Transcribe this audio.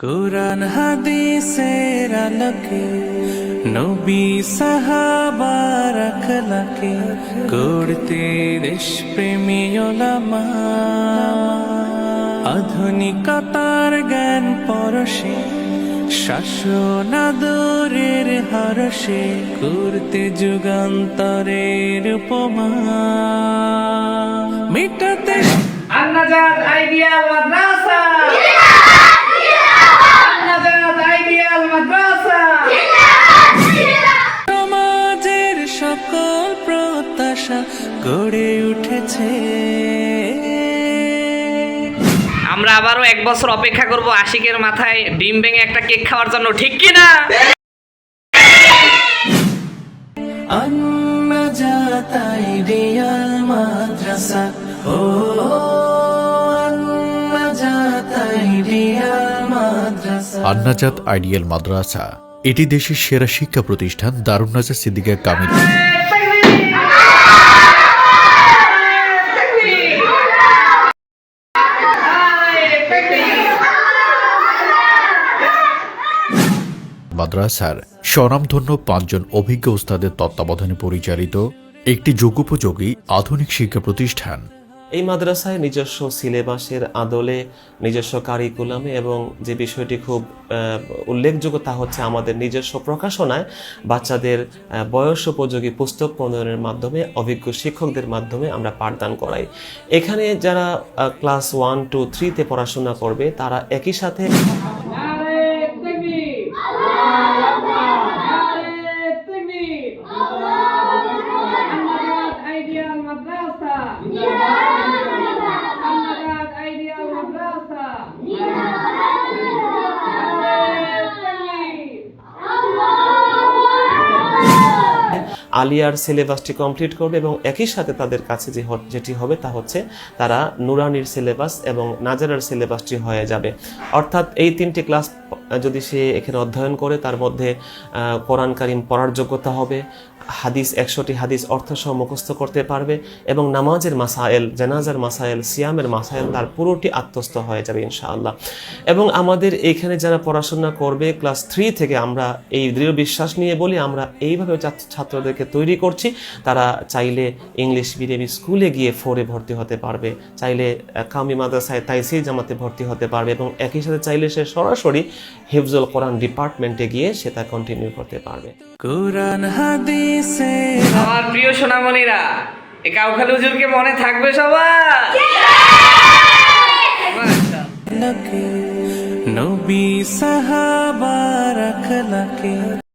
কোরআন, হাদিসের আলোকে, নবী, সাহাবার আখলাকে গড়তে দেশ প্রেমী আধুনিকতার জ্ঞান পরশে শাসনাদরের হরসে করতে যুগান্তরের উপমা। মিটাতে আন্নাজাত আইডিয়া গড়ে উঠেছে। আমরা আবারও এক বছর অপেক্ষা করব আশিকের মাথায় ডিম ভেঙে একটা কেক খাওয়ার জন্য ঠিক কি না? মাদ্রাসা। আন্নাজাত আইডিয়াল মাদ্রাসা এটি দেশের সেরা শিক্ষা প্রতিষ্ঠান দারুন্নাজা সিদ্দিকা কামিল। মাদ্রাসার স্বনামধন্য পাঁচজন অভিজ্ঞ উস্তাদের তত্ত্বাবধানে পরিচালিত একটি যোগোপযোগী আধুনিক শিক্ষা প্রতিষ্ঠান। এই মাদ্রাসায় নিজস্ব সিলেবাসের আদলে, নিজস্ব কারিকুলামে এবং যে বিষয়টি খুব উল্লেখযোগ্য তা হচ্ছে আমাদের নিজস্ব প্রকাশনায় বাচ্চাদের বয়স উপযোগী পুস্তক প্রণয়নের মাধ্যমে, অভিজ্ঞ শিক্ষকদের মাধ্যমে আমরা পাঠদান করাই। এখানে যারা ক্লাস ওয়ান টু থ্রিতে পড়াশোনা করবে, তারা একই সাথে আলিয়ার সিলেবাসটি কমপ্লিট করবে এবং একই সাথে তাদের কাছে যে যেটি হবে তা হচ্ছে তারা নুরানির সিলেবাস এবং নাজারার সিলেবাসটি হয়ে যাবে। অর্থাৎ এই তিনটি ক্লাস যদি সে এখানে অধ্যয়ন করে, তার মধ্যে কোরআন কারিম পড়ার যোগ্যতা হবে হাদিস, একশোটি হাদিস অর্থসহ মুখস্থ করতে পারবে এবং নামাজের মাসায়েল, জানাজার মাসায়েল, সিয়ামের মাসায়েল তার পুরোটি আত্মস্থ হয়ে যাবে ইনশাআল্লাহ। এবং আমাদের এখানে যারা পড়াশোনা করবে, ক্লাস থ্রি থেকে আমরা এই দৃঢ় বিশ্বাস নিয়ে বলি, আমরা এইভাবে ছাত্রদেরকে তৈরি করছি। তারা চাইলে ইংলিশ মিডিয়াম স্কুলে গিয়ে ফোরে ভর্তি হতে পারবে, চাইলে কামি মাদ্রাসায় তাইসির জামাতে ভর্তি হতে পারবে এবং একই সাথে চাইলে সে সরাসরি হিফজুল কোরআন ডিপার্টমেন্টে গিয়ে সে তা কন্টিনিউ করতে পারবে। কোরআন হাদিসের আমার প্রিয় সোনামণিরা এ কাউখালী হুজুরকে মনে থাকবে সবার? নবী সাহাবার আখলাকে